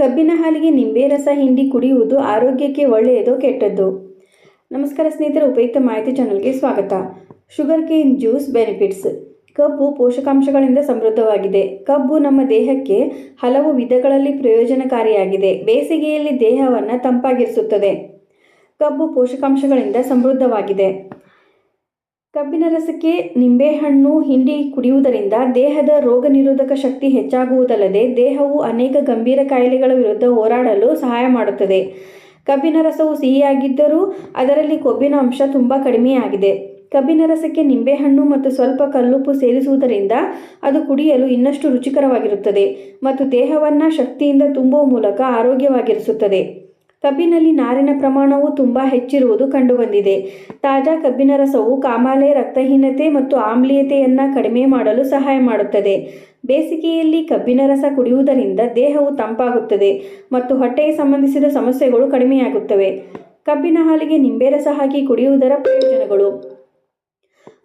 ಕಬ್ಬಿನ ಹಾಲಿಗೆ ನಿಂಬೆ ರಸ, ಹಿಂಡಿ ಕುಡಿಯುವುದು ಆರೋಗ್ಯಕ್ಕೆ ಒಳ್ಳೆಯದೋ ಕೆಟ್ಟದ್ದು? ನಮಸ್ಕಾರ ಸ್ನೇಹಿತರೆ, ಉಪಯುಕ್ತ ಮಾಹಿತಿ ಚಾನಲ್ಗೆ ಸ್ವಾಗತ. Sugar cane juice benefits. ಕಬ್ಬು ಪೋಷಕಾಂಶಗಳಿಂದ ಸಮೃದ್ಧವಾಗಿದೆ. ಕಬ್ಬು ನಮ್ಮ ದೇಹಕ್ಕೆ ಹಲವು ವಿಧಗಳಲ್ಲಿ ಪ್ರಯೋಜನಕಾರಿಯಾಗಿದೆ. ಬೇಸಿಗೆಯಲ್ಲಿ ದೇಹವನ್ನು ತಂಪಾಗಿರಿಸುತ್ತದೆ. ಕಬ್ಬು ಪೋಷಕಾಂಶಗಳಿಂದ ಸಮೃದ್ಧವಾಗಿದೆ. ಕಬ್ಬಿನ ರಸಕ್ಕೆ ನಿಂಬೆಹಣ್ಣು, ಹಿಂಡಿ ಕುಡಿಯುವುದರಿಂದ ದೇಹದ ರೋಗ ನಿರೋಧಕ ಶಕ್ತಿ ಹೆಚ್ಚಾಗುವುದಲ್ಲದೆ ದೇಹವು ಅನೇಕ ಗಂಭೀರ ಕಾಯಿಲೆಗಳ ವಿರುದ್ಧ ಹೋರಾಡಲು ಸಹಾಯ ಮಾಡುತ್ತದೆ. ಕಬ್ಬಿನ ರಸವು ಸಿಹಿಯಾಗಿದ್ದರೂ ಅದರಲ್ಲಿ ಕೊಬ್ಬಿನ ಅಂಶ ತುಂಬ ಕಡಿಮೆಯಾಗಿದೆ. ಕಬ್ಬಿನ ರಸಕ್ಕೆ ನಿಂಬೆಹಣ್ಣು ಮತ್ತು ಸ್ವಲ್ಪ ಕಲ್ಲುಪ್ಪು ಸೇರಿಸುವುದರಿಂದ ಅದು ಕುಡಿಯಲು ಇನ್ನಷ್ಟು ರುಚಿಕರವಾಗಿರುತ್ತದೆ ಮತ್ತು ದೇಹವನ್ನು ಶಕ್ತಿಯಿಂದ ತುಂಬುವ ಮೂಲಕ ಆರೋಗ್ಯವಾಗಿರಿಸುತ್ತದೆ. ಕಬ್ಬಿನಲ್ಲಿ ನಾರಿನ ಪ್ರಮಾಣವು ತುಂಬ ಹೆಚ್ಚಿರುವುದು ಕಂಡುಬಂದಿದೆ. ತಾಜಾ ಕಬ್ಬಿನ ರಸವು ಕಾಮಾಲೆ, ರಕ್ತಹೀನತೆ ಮತ್ತು ಆಮ್ಲೀಯತೆಯನ್ನು ಕಡಿಮೆ ಮಾಡಲು ಸಹಾಯ ಮಾಡುತ್ತದೆ. ಬೇಸಿಗೆಯಲ್ಲಿ ಕಬ್ಬಿನ ರಸ ಕುಡಿಯುವುದರಿಂದ ದೇಹವು ತಂಪಾಗುತ್ತದೆ ಮತ್ತು ಹೊಟ್ಟೆಗೆ ಸಂಬಂಧಿಸಿದ ಸಮಸ್ಯೆಗಳು ಕಡಿಮೆಯಾಗುತ್ತವೆ. ಕಬ್ಬಿನ ಹಾಲಿಗೆ ನಿಂಬೆ ರಸ ಹಾಕಿ ಕುಡಿಯುವುದರ ಪ್ರಯೋಜನಗಳು.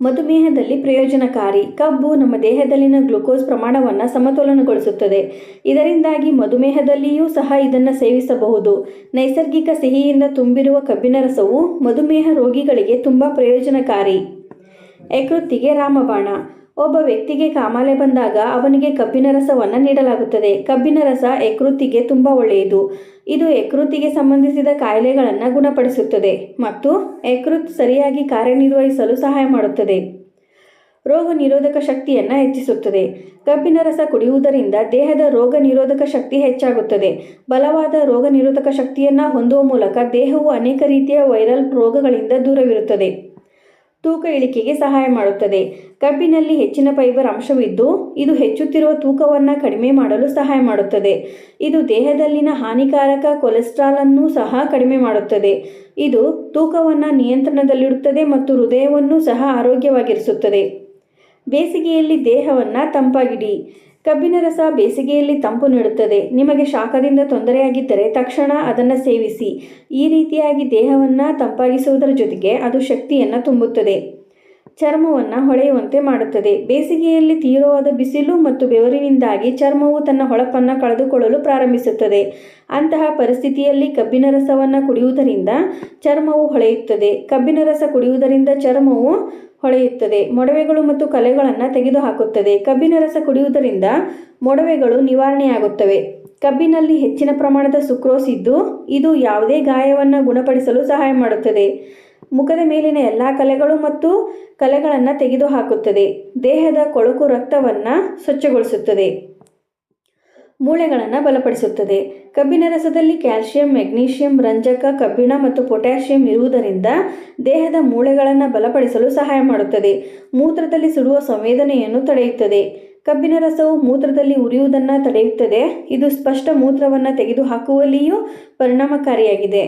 ಮಧುಮೇಹದಲ್ಲಿ ಪ್ರಯೋಜನಕಾರಿ. ಕಬ್ಬು ನಮ್ಮ ದೇಹದಲ್ಲಿನ ಗ್ಲುಕೋಸ್ ಪ್ರಮಾಣವನ್ನು ಸಮತೋಲನಗೊಳಿಸುತ್ತದೆ. ಇದರಿಂದಾಗಿ ಮಧುಮೇಹದಲ್ಲಿಯೂ ಸಹ ಇದನ್ನು ಸೇವಿಸಬಹುದು. ನೈಸರ್ಗಿಕ ಸಿಹಿಯಿಂದ ತುಂಬಿರುವ ಕಬ್ಬಿನ ರಸವು ಮಧುಮೇಹ ರೋಗಿಗಳಿಗೆ ತುಂಬ ಪ್ರಯೋಜನಕಾರಿ. ಯಕೃತ್ತಿಗೆ ರಾಮಬಾಣ. ಒಬ್ಬ ವ್ಯಕ್ತಿಗೆ ಕಾಮಾಲೆ ಬಂದಾಗ ಅವನಿಗೆ ಕಬ್ಬಿನ ರಸವನ್ನು ನೀಡಲಾಗುತ್ತದೆ. ಕಬ್ಬಿನ ರಸ ಯಕೃತಿಗೆ ತುಂಬ ಒಳ್ಳೆಯದು. ಇದು ಯಕೃತಿಗೆ ಸಂಬಂಧಿಸಿದ ಕಾಯಿಲೆಗಳನ್ನು ಗುಣಪಡಿಸುತ್ತದೆ ಮತ್ತು ಯಕೃತ್ ಸರಿಯಾಗಿ ಕಾರ್ಯನಿರ್ವಹಿಸಲು ಸಹಾಯ ಮಾಡುತ್ತದೆ. ರೋಗ ನಿರೋಧಕ ಶಕ್ತಿಯನ್ನು ಹೆಚ್ಚಿಸುತ್ತದೆ. ಕಬ್ಬಿನ ರಸ ಕುಡಿಯುವುದರಿಂದ ದೇಹದ ರೋಗ ನಿರೋಧಕ ಶಕ್ತಿ ಹೆಚ್ಚಾಗುತ್ತದೆ. ಬಲವಾದ ರೋಗ ನಿರೋಧಕ ಶಕ್ತಿಯನ್ನು ಹೊಂದುವ ಮೂಲಕ ದೇಹವು ಅನೇಕ ರೀತಿಯ ವೈರಲ್ ರೋಗಗಳಿಂದ ದೂರವಿರುತ್ತದೆ. ತೂಕ ಇಳಿಕೆಗೆ ಸಹಾಯ ಮಾಡುತ್ತದೆ. ಕಬ್ಬಿನಲ್ಲಿ ಹೆಚ್ಚಿನ ಫೈಬರ್ ಅಂಶವಿದ್ದು, ಇದು ಹೆಚ್ಚುತ್ತಿರುವ ತೂಕವನ್ನು ಕಡಿಮೆ ಮಾಡಲು ಸಹಾಯ ಮಾಡುತ್ತದೆ. ಇದು ದೇಹದಲ್ಲಿನ ಹಾನಿಕಾರಕ ಕೊಲೆಸ್ಟ್ರಾಲ್ ಅನ್ನು ಸಹ ಕಡಿಮೆ ಮಾಡುತ್ತದೆ. ಇದು ತೂಕವನ್ನು ನಿಯಂತ್ರಣದಲ್ಲಿಡುತ್ತದೆ ಮತ್ತು ಹೃದಯವನ್ನು ಸಹ ಆರೋಗ್ಯವಾಗಿರಿಸುತ್ತದೆ. ಬೇಸಿಗೆಯಲ್ಲಿ ದೇಹವನ್ನು ತಂಪಾಗಿಡಿ. ಕಬ್ಬಿನ ರಸ ಬೇಸಿಗೆಯಲ್ಲಿ ತಂಪು ನೀಡುತ್ತದೆ. ನಿಮಗೆ ಶಾಖದಿಂದ ತೊಂದರೆಯಾಗಿದ್ದರೆ ತಕ್ಷಣ ಅದನ್ನು ಸೇವಿಸಿ. ಈ ರೀತಿಯಾಗಿ ದೇಹವನ್ನು ತಂಪಾಗಿಸುವುದರ ಜೊತೆಗೆ ಅದು ಶಕ್ತಿಯನ್ನು ತುಂಬುತ್ತದೆ. ಚರ್ಮವನ್ನು ಹೊಳೆಯುವಂತೆ ಮಾಡುತ್ತದೆ. ಬೇಸಿಗೆಯಲ್ಲಿ ತೀವ್ರವಾದ ಬಿಸಿಲು ಮತ್ತು ಬೆವರಿನಿಂದಾಗಿ ಚರ್ಮವು ತನ್ನ ಹೊಳಪನ್ನು ಕಳೆದುಕೊಳ್ಳಲು ಪ್ರಾರಂಭಿಸುತ್ತದೆ. ಅಂತಹ ಪರಿಸ್ಥಿತಿಯಲ್ಲಿ ಕಬ್ಬಿನ ರಸವನ್ನು ಕುಡಿಯುವುದರಿಂದ ಚರ್ಮವು ಹೊಳೆಯುತ್ತದೆ. ಕಬ್ಬಿನ ರಸ ಕುಡಿಯುವುದರಿಂದ ಚರ್ಮವು ಹೊಳೆಯುತ್ತದೆ. ಮೊಡವೆಗಳು ಮತ್ತು ಕಲೆಗಳನ್ನು ತೆಗೆದುಹಾಕುತ್ತದೆ. ಕಬ್ಬಿನ ರಸ ಕುಡಿಯುವುದರಿಂದ ಮೊಡವೆಗಳು ನಿವಾರಣೆಯಾಗುತ್ತವೆ. ಕಬ್ಬಿನಲ್ಲಿ ಹೆಚ್ಚಿನ ಪ್ರಮಾಣದ ಸುಕ್ರೋಸ್ ಇದ್ದು, ಇದು ಯಾವುದೇ ಗಾಯವನ್ನು ಗುಣಪಡಿಸಲು ಸಹಾಯ ಮಾಡುತ್ತದೆ. ಮುಖದ ಮೇಲಿನ ಎಲ್ಲ ಕಲೆಗಳು ಮತ್ತು ಕಲೆಗಳನ್ನು ತೆಗೆದುಹಾಕುತ್ತದೆ. ದೇಹದ ಕೊಳಕು ರಕ್ತವನ್ನು ಸ್ವಚ್ಛಗೊಳಿಸುತ್ತದೆ. ಮೂಳೆಗಳನ್ನು ಬಲಪಡಿಸುತ್ತದೆ. ಕಬ್ಬಿನ ರಸದಲ್ಲಿ ಕ್ಯಾಲ್ಸಿಯಂ ಮೆಗ್ನೀಷಿಯಂ ರಂಜಕ, ಕಬ್ಬಿಣ ಮತ್ತು ಪೊಟ್ಯಾಷಿಯಂ ಇರುವುದರಿಂದ ದೇಹದ ಮೂಳೆಗಳನ್ನು ಬಲಪಡಿಸಲು ಸಹಾಯ ಮಾಡುತ್ತದೆ. ಮೂತ್ರದಲ್ಲಿ ಸುಡುವ ಸಂವೇದನೆಯನ್ನು ತಡೆಯುತ್ತದೆ. ಕಬ್ಬಿನ ರಸವು ಮೂತ್ರದಲ್ಲಿ ಉರಿಯುವುದನ್ನು ತಡೆಯುತ್ತದೆ. ಇದು ಸ್ಪಷ್ಟ ಮೂತ್ರವನ್ನು ತೆಗೆದುಹಾಕುವಲ್ಲಿಯೂ ಪರಿಣಾಮಕಾರಿಯಾಗಿದೆ.